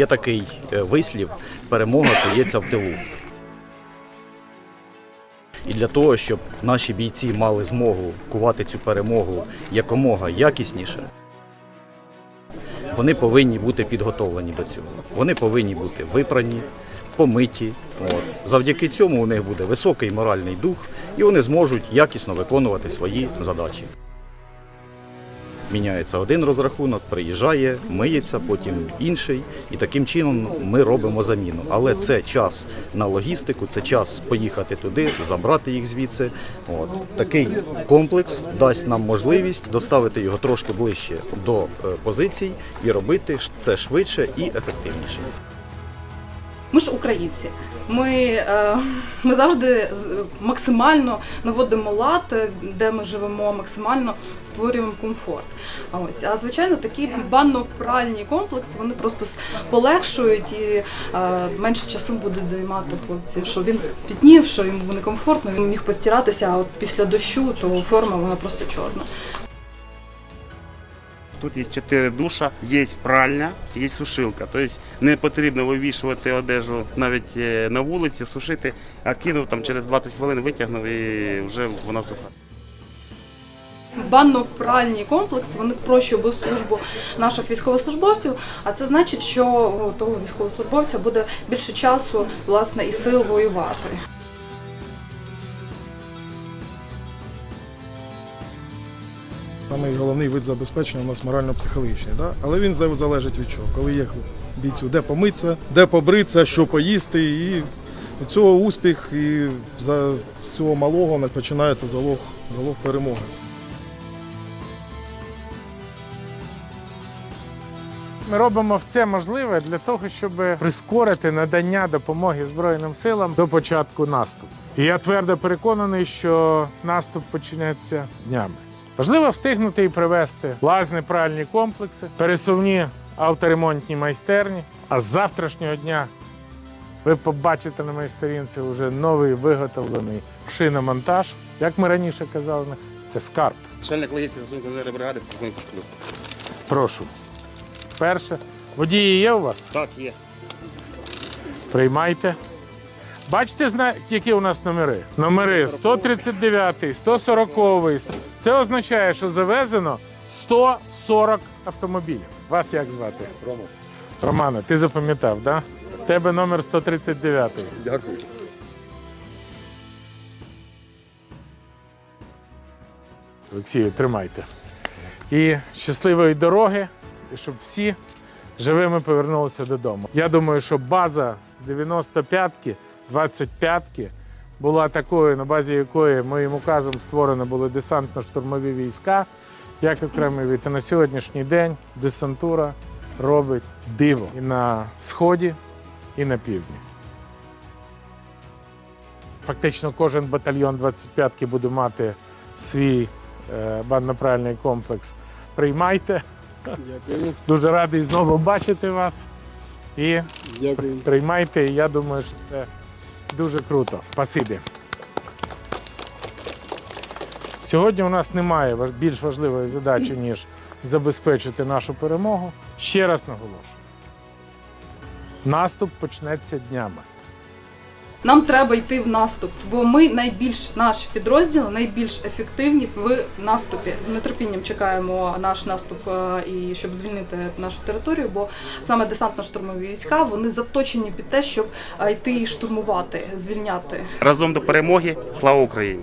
Є такий е, вислів: перемога тається в тилу. І для того, щоб наші бійці мали змогу кувати цю перемогу якомога якісніше, вони повинні бути підготовлені до цього. Вони повинні бути випрані, помиті. От. Завдяки цьому у них буде високий моральний дух, і вони зможуть якісно виконувати свої задачі. Міняється один розрахунок, приїжджає, миється, потім інший, і таким чином ми робимо заміну. Але це час на логістику, це час поїхати туди, забрати їх звідси. От такий комплекс дасть нам можливість доставити його трошки ближче до е, позицій і робити це швидше і ефективніше. Ми ж українці. Ми, е, ми завжди максимально наводимо лад, е, де ми живемо, максимально створюємо комфорт. А ось, а звичайно, такі банно-пральні комплекси вони просто полегшують і е, менше часу будуть займати хлопців, що він спітнів, що йому некомфортно, він міг постиратися, а от після дощу, то форма вона просто чорна. Тут є чотири душа, є пральня, є сушилка. Тобто не потрібно вивішувати одежу навіть е, на вулиці, сушити, а кинув там через 20 хвилин витягнув і вже вона суха. Банно-пральні комплекси вони спрощують службу наших військовослужбовців. А це значить, що того військовослужбовця буде більше часу власне і сил воювати. Самий головний вид забезпечення у нас морально-психологічний, да? але він залежить від чого. Коли є бійцю, де помитися, де побритися, що поїсти, і від цього успіх і за всього малого починається залог, залог перемоги. Ми робимо все можливе для того, щоб прискорити надання допомоги Збройним силам до початку наступу. І я твердо переконаний, що наступ почнеться днями. Важливо встигнути і привести лазні пральні комплекси, пересувні авторемонтні майстерні. А з завтрашнього дня ви побачите на моїй сторінці вже новий виготовлений шиномонтаж. Як ми раніше казали, це скарб. Начальник логістики застосунку бригади полковник Прошу. Перше. Водії є у вас? Так, є. Приймайте. Бачите, які у нас номери? Номери 139, 140. Це означає, що завезено 140 автомобілів. Вас як звати? Рома. Романа, ти запам'ятав, так? Да? В тебе номер 139. Дякую. Олексію, тримайте. І щасливої дороги, і щоб всі живими повернулися додому. Я думаю, що база 95-ки, 25-ки була такою, на базі якої моїм указом створено були десантно-штурмові війська, як окремий від. І на сьогоднішній день десантура робить диво і на сході, і на півдні. Фактично кожен батальйон 25-ки буде мати свій е, банно-пральний комплекс. Приймайте. Дякую. Дуже радий знову бачити вас. І Дякую. приймайте. Я думаю, що це дуже круто. Спасибі. Сьогодні у нас немає більш важливої задачі, ніж забезпечити нашу перемогу. Ще раз наголошую. Наступ почнеться днями. Нам треба йти в наступ, бо ми найбільш наші підрозділи найбільш ефективні в наступі. З нетерпінням чекаємо наш наступ е, і щоб звільнити нашу територію, бо саме десантно-штурмові війська вони заточені під те, щоб е, йти і штурмувати, звільняти Разом до перемоги. Слава Україні!